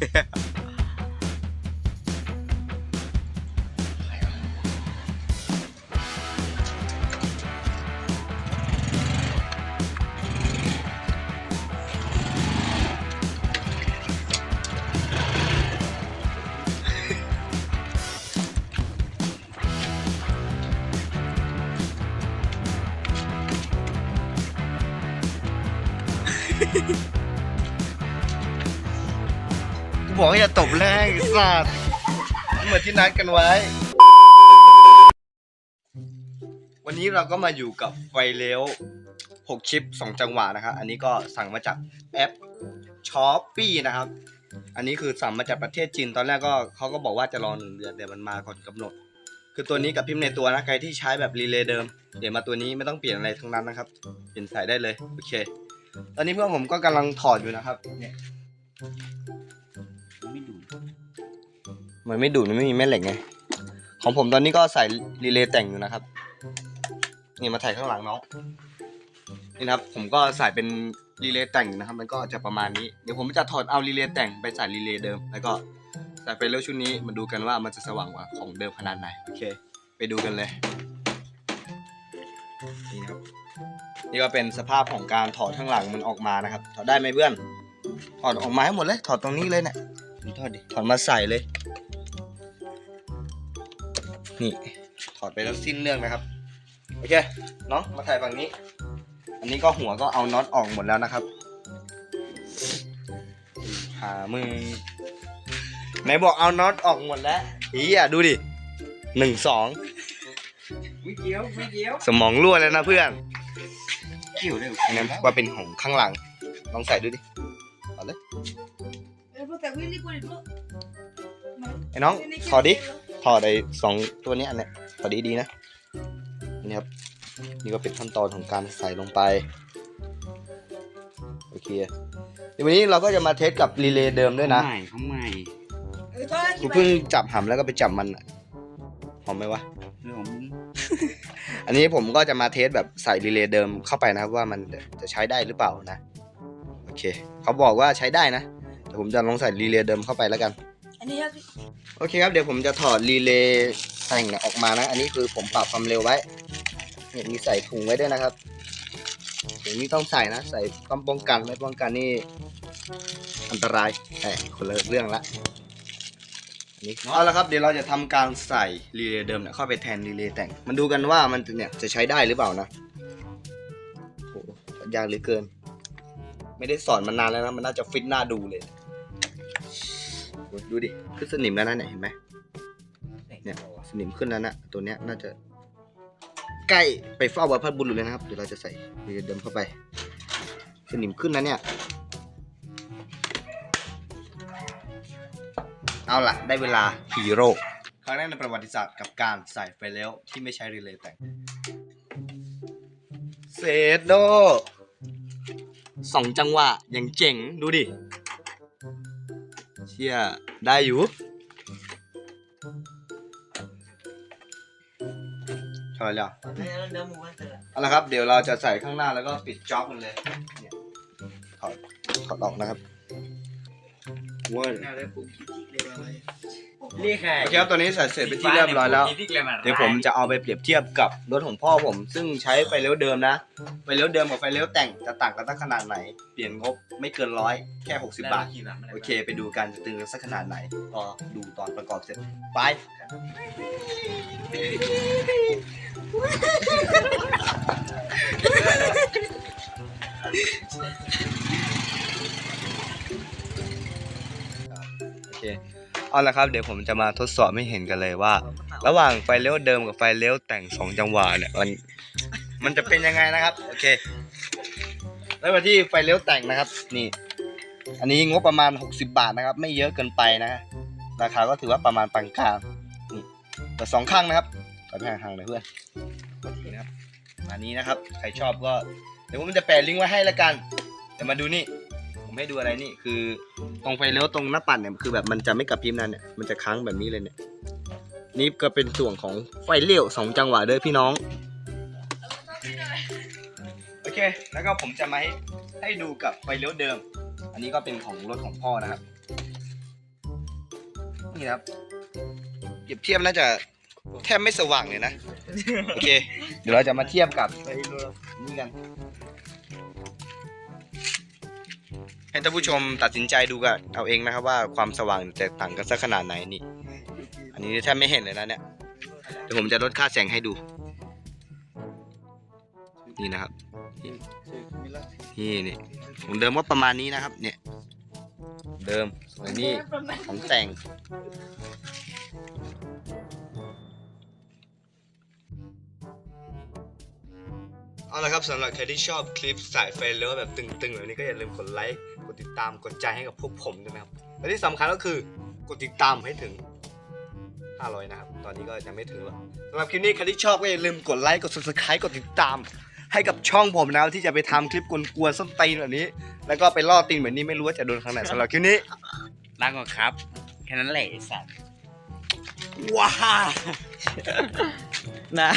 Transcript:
กู บอกอย่าตบแรงไอ้สัตว์เหมือนที่นัดกันไว้ วันนี้เราก็มาอยู่กับไฟเลี้ยว6ชิป 2 จังหวะนะครับ อันนี้ก็สั่งมาจากแอปช้อปปี้นะครับ อันนี้คือสั่งมาจากประเทศจีน ตอนแรกก็เขาก็บอกว่าจะรอหนึ่งเดือนแต่มันมาก่อนกำหนด คือตัวนี้กับพิมพ์ในตัวนะ ใครที่ใช้แบบรีเลย์เดิม เดี๋ยวมาตัวนี้ไม่ต้องเปลี่ยนอะไรทั้งนั้นนะครับ เปลี่ยนสายได้เลย โอเค ตอนนี้เพื่อนผมก็กำลังถอดอยู่นะครับ เนี่ย มันไม่ดูดมันไม่มีแม่เหล็กไง ของผมตอนนี้ก็ใส่รีเลย์แต่งอยู่นะครับ นี่มาถ่ายข้างหลังน้องนี่นะครับ ผมก็ใส่เป็นรีเลย์แต่งนะครับ มันก็จะประมาณนี้ เดี๋ยวผมจะถอดเอารีเลย์แต่งไปใส่รีเลย์เดิม แล้วก็ใส่ไปเร็วชุดนี้มาดูกันว่ามันจะสว่างกว่าของเดิมขนาดไหน โอเค ไปดูกันเลย นี่นะครับ นี่ก็เป็นสภาพของการถอดข้างหลังมันออกมานะครับ ถอดได้ไหมเพื่อน ถอดออกมาให้หมดเลย ถอดตรงนี้เลยเนี่ยถอดดิ ถอดมาใส่เลย นี่ถอดไปแล้วสิ้นเรื่องนะครับ โอเคน้องมาถ่ายฝั่งนี้ อันนี้ก็หัวก็เอาน็อตออกหมดแล้วนะครับ หามึงไหนบอกเอาน็อตออกหมดแล้วอีอะดูดิหนึ่งสองไม่เกี่ยวไม่เกี่ยวสมองรั่วแล้วนะเพื่อนเกี่ยวเลยอันนั้นว่าเป็นของข้างหลัง ลองใส่ดูดิเอาเลย Pero te voy a ir con el blog. ไอ้น้องถอด ดิถอดไอ้สองตัวนี้อันเนี้ยถอดดีๆนะนี่ครับนี่ก็เป็นขั้นตอนของการใส่ลงไปโอเคเดี๋ยววันนี้เราก็จะมาเทสกับรีเลย์เดิมด้วยนะใหม่เขาใหม่กูเพิ่งจับหำแล้วก็ไปจับมันอะหอมไหมวะเรื่องของมึงอันนี้ผมก็จะมาเทสแบบใส่รีเลย์เดิมเข้าไปนะครับว่ามันจะใช้ได้หรือเปล่านะ โอเค เขาบอกว่าใช้ได้นะแต่ผมจะลองใส่รีเลย์เดิมเข้าไปแล้วกัน Ani ya. โอเคครับเดี๋ยวผมจะถอดรีเลย์แต่งออกมานะ อันนี้คือผมปรับความเร็วไว้เนี่ยมีใส่ถุงไว้ด้วยนะครับถุงนี้ต้องใส่นะ ใส่ต้องป้องกันไม่ป้องกันนี่อันตรายแต่คนละเรื่องละนนี้เอาละครับเดี๋ยวเราจะทำการใส่รีเลย์เดิมเนี่ยเข้าไปแทนรีเลย์แต่ง มันดูกันว่ามันเนี่ยจะใช้ได้หรือเปล่านะโหยากเหลือเกิน ไม่ได้สอนมานานแล้วนะมันน่าจะฟิตหน้าดูเลย ดูดิขึ้นสนิมแล้วนะเนี่ยเห็นไหมเนี่ยสนิมขึ้นแล้วนะตัวเนี้ยน่าจะใกล้ไปเฝ้าบรรพบุรุษเลยนะครับเดี๋ยวเราจะใส่เดี๋ยวเดิมเข้าไป สนิมขึ้นนะเนี่ยเอาล่ะ ได้เวลาฮีโร่ครั้งแรกในประวัติศาสตร์กับการใส่ไฟเลี้ยวที่ไม่ใช้รีเลย์แต่งเซโดสองจังหวะอย่างเจ๋งดูดิ ชี่ยได้อยู่ใช่แล้วเอาละครับ เดี๋ยวเราจะใส่ข้างหน้าแล้วก็ปิดจ็อบมันเลยเนี่ยถอดถอดออกนะครับ ว้าวนี่ใครโอเคครับตอนนี้ใส่เสร็จไปที่เรียบร้อยแล้ว เดี๋ยวผมจะเอาไปเปรียบเทียบกับรถของพ่อผม ซึ่งใช้ไฟเลี้ยวเดิมนะ ไฟเลี้ยวเดิมกับไฟเลี้ยวแต่งจะต่างกันตั้งขนาดไหน เปลี่ยนงบไม่เกินร้อยแค่ 60 บาท โอเค ไปดูกันจะตึงกันสักขนาดไหนก็ดูตอนประกอบเสร็จ ไป เคเอาละครับเดี๋ยวผมจะมาทดสอบให้เห็นกันเลยว่า ระหว่างไฟเลี้ยวเดิมกับไฟเลี้ยวแต่งสองจังหวะเนี่ยมันมันจะเป็นยังไงนะครับโอเคเริ่มมาที่ไฟเลี้ยวแต่งนะครับ นี่ อันนี้งบประมาณ 60 บาทนะครับ ไม่เยอะเกินไปนะฮะราคาก็ถือว่าประมาณปานกลางนี่แต่สองข้างนะครับต่อไปห่างๆเลยเพื่อนกดทีนะครับอันนี้นะครับ ใครชอบก็ เดี๋ยวผมจะแปะลิงก์ไว้ให้ละกันเดี๋ยวมาดูนี่ ผมให้ดูอะไรนี่คือตรงไฟเลี้ยวตรงหน้าปัดเนี่ยคือแบบมันจะไม่กระพริบนั่นเนี่ยมันจะค้างแบบนี้เลยเนี่ยนี่ก็เป็นส่วนของไฟเลี้ยวสองจังหวะเด้อพี่น้องโอเค แล้วก็ผมจะมาให้ให้ดูกับไฟเลี้ยวเดิม อันนี้ก็เป็นของรถของพ่อนะครับนี่ครับเปรียบเทียบน่าจะแทบไม่สว่างเลยนะ โอเค เดี๋ยวเราจะมาเทียบกับนี่กัน ท่านผู้ชมตัดสินใจดูกันเอาเองนะครับว่าความสว่างแตกต่างกันสักขนาดไหนนี่ อันนี้แทบไม่เห็นเลยนะเนี่ยเดี๋ยวผมจะลดค่าแสงให้ดู นี่นะครับนี่นี่ของเดิมว่าประมาณนี้นะครับ เนี่ย เดิมส่วนนี้ของแต่งเอาละครับสำหรับใครที่ชอบคลิปสายไฟเลิฟแบบตึงๆแบบนี้ก็อย่าลืมกดไลค์ กดติดตามกดใจให้กับพวกผมด้วยนะครับและที่สำคัญก็คือกดติดตามให้ถึง 500 นะครับ ตอนนี้ก็จะไม่ถึงหรอกสำหรับคลิปนี้ใครที่ชอบก็อย่าลืมกดไลค์กด subscribe กดติดตาม ให้กับช่องผมนะครับที่จะไปทำคลิปกวนๆส้นตีนแบบนี้ แล้วก็ไปล่อตีนแบบนี้ไม่รู้ว่าจะโดนครั้งไหนสำหรับคลิปนี้ลาก่อนครับ แค่นั้นแหละไอ้สัตว์ว้านะ